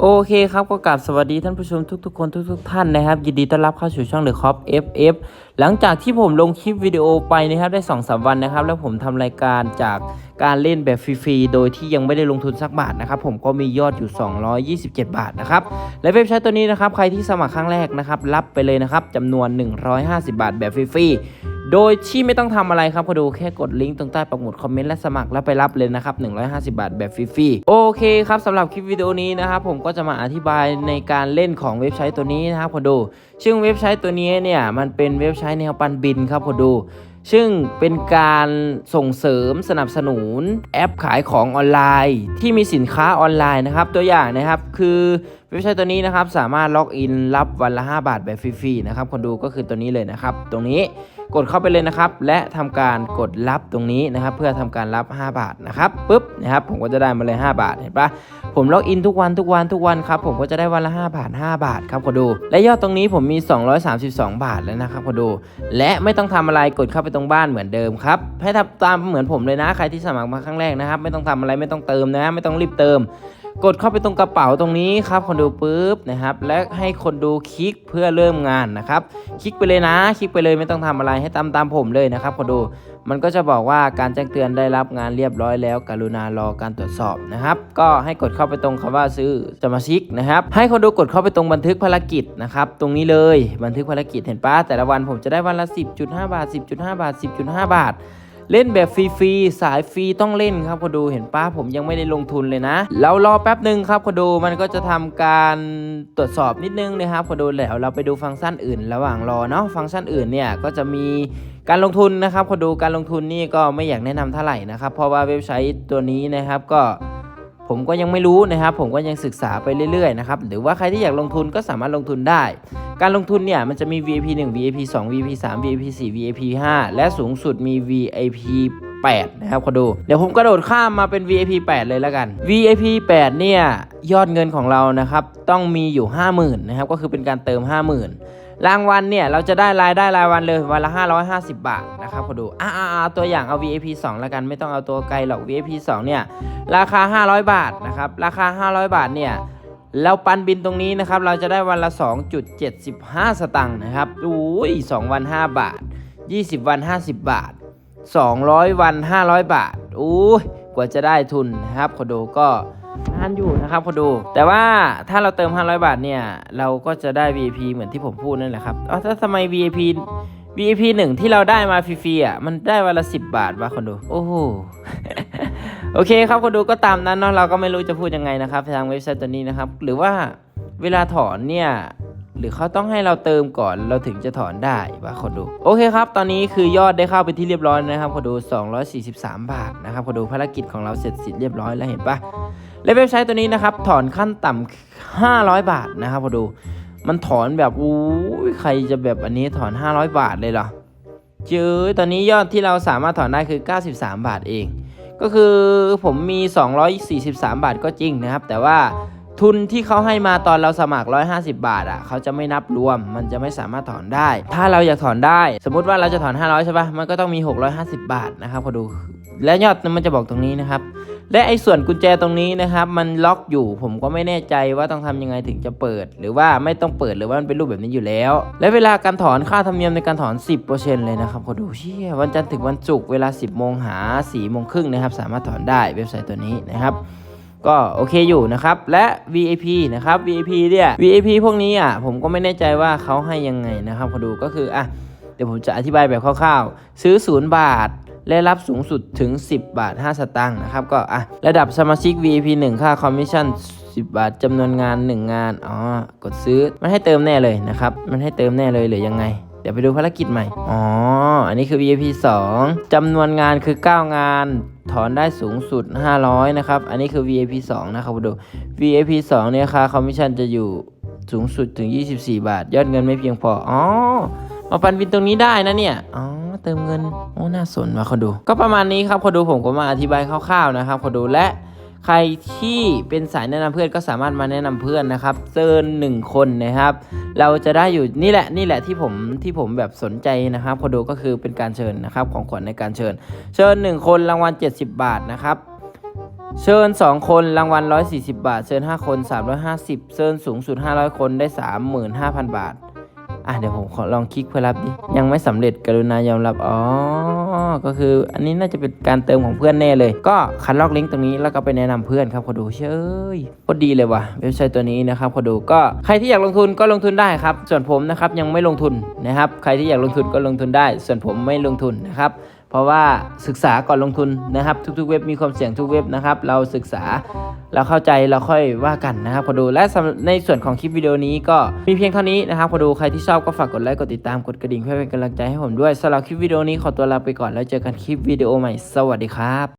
โอเคครับก็กราบสวัสดีท่านผู้ชมทุกๆคนทุกๆท่านนะครับ ยินดีต้อนรับเข้าสู่ช่อง The Cop FF หลังจากที่ผมลงคลิปวิดีโอไปนะครับได้2อสวันนะครับ แล้วผมทำรายการจากการเล่นแบบฟรีๆ โดยที่ยังไม่ได้ลงทุนสักบาทนะครับ ผมก็มียอดอยู่ 227 บาทนะครับ และเว็บไซต์ตัวนี้นะครับ ใครที่สมัครครั้งแรกนะครับ รับไปเลยนะครับจำนวน 150 บาทแบบฟรีๆ โดยที่ไม่ต้องทำอะไรครับพอดูแค่กดลิงก์ตรงใต้ปักหมุดคอมเมนต์และสมัครแล้วไปรับเลยนะครับ 150 บาทแบบฟรีๆ โอเคครับสำหรับคลิปวิดีโอนี้นะครับผมก็จะมาอธิบายในการเล่นของเว็บไซต์ตัวนี้นะครับพอดูซึ่งเว็บไซต์ตัวนี้เนี่ยมันเป็นเว็บไซต์แนวปันบินครับพอดูซึ่งเป็นการส่งเสริมสนับสนุนแอปขายของออนไลน์ ที่มีสินค้าออนไลน์นะครับ ตัวอย่างนะครับคือเว็บไซต์ตัวนี้นะครับสามารถล็อกอินรับวันละ 5 บาทแบบฟรีๆนะครับคนดูก็คือตัวนี้เลยนะครับ ตรงนี้ กดเข้าไปเลยนะครับ และทำการกดรับตรงนี้นะครับ เพื่อทำการรับ 5 บาทนะครับปุ๊บนะครับผมก็จะได้มาเลย 5 บาทเห็นปะผมล็อกอินทุกวันทุกวันทุกวันครับผมก็จะได้วันละ 5 บาท 5 บาทครับคนดูและยอดตรงนี้ผมมี 232 บาทแล้วนะครับคนดูและไม่ต้องทำอะไรกดเข้าไปตรงบ้านเหมือนเดิมครับให้ทำตามเหมือนผมเลยนะใครที่สมัครมาครั้งแรกนะครับ ไม่ต้องทำอะไรไม่ต้องเติมนะ ไม่ต้องรีบเติม กดเข้าไปตรงกระเป๋าตรงนี้ครับคนดูปุ๊บนะครับ และให้คนดูคลิกเพื่อเริ่มงานนะครับ คลิกไปเลยนะ คลิกไปเลยไม่ต้องทำอะไรให้ตามตามผมเลยนะครับคนดู มันก็จะบอกว่าการแจ้งเตือนได้รับงานเรียบร้อยแล้ว กรุณารอการตรวจสอบนะครับ ก็ให้กดเข้าไปตรงคำว่าซื้อสมาชิกนะครับ ให้คนดูกดเข้าไปตรงบันทึกภารกิจนะครับ ตรงนี้เลยบันทึกภารกิจเห็นปะแต่ละวันผมจะได้วันละ 10.5 บาท 10.5 บาท 10.5 บาท เล่นแบบฟรีๆสายฟรีต้องเล่นครับคนดูเห็นป้าผมยังไม่ได้ลงทุนเลยนะเรารอแป๊บหนึ่งครับคนดูมันก็จะทำการตรวจสอบนิดนึงนะครับคนดูแล้วเราไปดูฟังก์ชันอื่น ระหว่างรอเนาะฟังก์ชันอื่นเนี่ยก็จะมีการลงทุนนะครับคนดูการลงทุนนี่ก็ไม่อยากแนะนำเท่าไหร่นะครับเพราะว่าเว็บไซต์ตัวนี้นะครับก็ผมก็ยังไม่รู้นะครับ ผมก็ยังศึกษาไปเรื่อยๆนะครับ หรือว่าใครที่อยากลงทุนก็สามารถลงทุนได้ การลงทุนเนี่ยมันจะมี VIP 1 VIP 2 VIP 3 VIP 4 VIP 5 และสูงสุดมี VIP 8 นะครับขอดูเดี๋ยวผมกระโดดข้ามมาเป็น VIP 8 เลยแล้วกัน VIP 8 เนี่ย ยอดเงินของเรานะครับ ต้องมีอยู่ 50,000นะครับก็คือเป็นการเติม 50,000 รางวัลเนี่ย เราจะได้รายได้รายวันเลยวันละ 550 บาทนะครับขอดูอ่าเอาตัวอย่างเอา VIP 2 แล้วกันไม่ต้องเอาตัวไกลหรอก VIP 2 เนี่ย ราคา 500 บาทนะครับราคา 500 บาทเนี่ย เราปันบินตรงนี้นะครับ เราจะได้วันละ 2.75 สตังค์นะครับอุ้ย2 วัน 5 บาท 20 วัน 50 บาท 200 วัน 500 บาทอุ้ยกว่าจะได้ทุนนะครับคอโดก็นานอยู่นะครับคอโด แต่ว่าถ้าเราเติม 500 บาทเนี่ย เราก็จะได้ VIP เหมือนที่ผมพูดนั่นแหละครับอ้าถ้าทำไม VIP VIP หนึ่งที่เราได้มาฟรีๆอะมันได้วันละ 10 บาทวะคอนโด โอ้โห โอเคครับคนดูก็ตามนั้นเนาะเราก็ไม่รู้จะพูดยังไงนะครับทางเว็บไซต์ตัวนี้นะครับ หรือว่าเวลาถอนเนี่ยหรือเขาต้องให้เราเติมก่อนเราถึงจะถอนได้วะคนดู โอเคครับ ตอนนี้คือยอดได้เข้าไปที่เรียบร้อยนะครับคนดู 243 บาทนะครับคนดูภารกิจของเราเสร็จสิ้นเรียบร้อยแล้วเห็นปะและเว็บไซต์ตัวนี้นะครับถอนขั้นต่ำ500 บาทนะครับคนดู มันถอนแบบอู้ยใครจะแบบอันนี้ถอน 500 บาทเลยเหรอเจอตอนนี้ยอดที่เราสามารถถอนได้คือ 93 บาทเอง ก็คือผมมี 243 บาทก็จริงนะครับ แต่ว่าทุนที่เขาให้มาตอนเราสมัคร 150 บาทอะเขาจะไม่นับรวม มันจะไม่สามารถถอนได้ ถ้าเราอยากถอนได้ สมมุติว่าเราจะถอน 500 ใช่ปะมันก็ต้องมี 650 บาทนะครับพอดู และยอดมันจะบอกตรงนี้นะครับ และไอ้ส่วนกุญแจตรงนี้นะครับมันล็อกอยู่ผมก็ไม่แน่ใจว่าต้องทำยังไงถึงจะเปิด หรือว่าไม่ต้องเปิดหรือว่ามันเป็นรูปแบบนี้อยู่แล้ว และเวลาการถอนค่าธรรมเนียมในการถอน 10%เลยนะครับขอดูเชี่ยวันจันทร์ถึงวันศุกร์เวลา 10 โมงหา4โมงครึ่งนะครับสามารถถอนได้เว็บไซต์ตัวนี้นะครับก็โอเคอยู่นะครับ และ VIP นะครับ VIP เนี่ย VIP พวกนี้อะผมก็ไม่แน่ใจว่าเขาให้ยังไงนะครับขอดูก็คืออะเดี๋ยวผมจะอธิบายแบบคร่าวๆ ซื้อ 0 บาท และรับสูงสุดถึง 10 บาท 5 สตางค์นะครับ ก็อะระดับสมาชิก VIP 1 ค่าคอมมิชชั่น 10 บาทจำนวนงาน 1 งาน อ๋อ กดซื้อ มันให้เติมแน่เลยนะครับ มันให้เติมแน่เลยหรือยังไงเดี๋ยวไปดูภารกิจใหม่ อ๋อ อันนี้คือ VIP 2จำนวนงานคือ 9 งาน ถอนได้สูงสุด 500 นะครับ อันนี้คือ VIP 2 นะครับดู VIP 2 เนี่ยค่าคอมมิชชั่นจะอยู่สูงสุดถึง 24 บาท ยอดเงินไม่เพียงพอ อ๋อ มาปันวินตรงนี้ได้นะเนี่ย อ๋อ เติมเงิน โอ้ น่าสนมาคนดู ก็ประมาณนี้ครับคนดูผมก็มาอธิบายคร่าวๆนะครับคนดูและใครที่เป็นสายแนะนำเพื่อนก็สามารถมาแนะนำเพื่อนนะครับเซิร์นหนึ่งคนนะครับ เราจะได้อยู่นี่แหละนี่แหละที่ผมที่ผมแบบสนใจนะครับคนดูก็คือเป็นการเชิญนะครับของขวัญในการเชิญ เชิญหนึ่งคนรางวัล 70 บาทนะครับเชิญ 2 คนรางวัล 140 บาท เชิญ 5 คน 350 เชิญสูงสุด 500 คนได้ 35,000 บาท อะเดี๋ยวผมขอลองคลิกเพื่อรับดิ ยังไม่สำเร็จกรุณายอมรับ อ๋อ ก็คืออันนี้น่าจะเป็นการเติมของเพื่อนแน่เลย ก็คัดลอกลิงก์ตรงนี้แล้วก็ไปแนะนำเพื่อนครับขอดูเชยพอดีเลยว่ะเว็บไซต์ตัวนี้นะครับขอดูก็ใครที่อยากลงทุนก็ลงทุนได้ครับ ส่วนผมนะครับยังไม่ลงทุนนะครับ ใครที่อยากลงทุนก็ลงทุนได้ ส่วนผมไม่ลงทุนนะครับ ราะว่าศึกษาก่อนลงทุนนะครับ ทุกๆ เว็บมีความเสี่ยงทุกเว็บนะครับ เราศึกษาเราเข้าใจเราค่อยว่ากันนะครับพอดูและในส่วนของคลิปวิดีโอนี้ก็มีเพียงเท่านี้นะครับพอดูใครที่ชอบก็ฝากกดไลค์กดติดตามกดกระดิ่งเพื่อเป็นกำลังใจให้ผมด้วยสำหรับคลิปวิดีโอนี้ขอตัวลาไปก่อนแล้วเจอกันคลิปวิดีโอใหม่สวัสดีครับ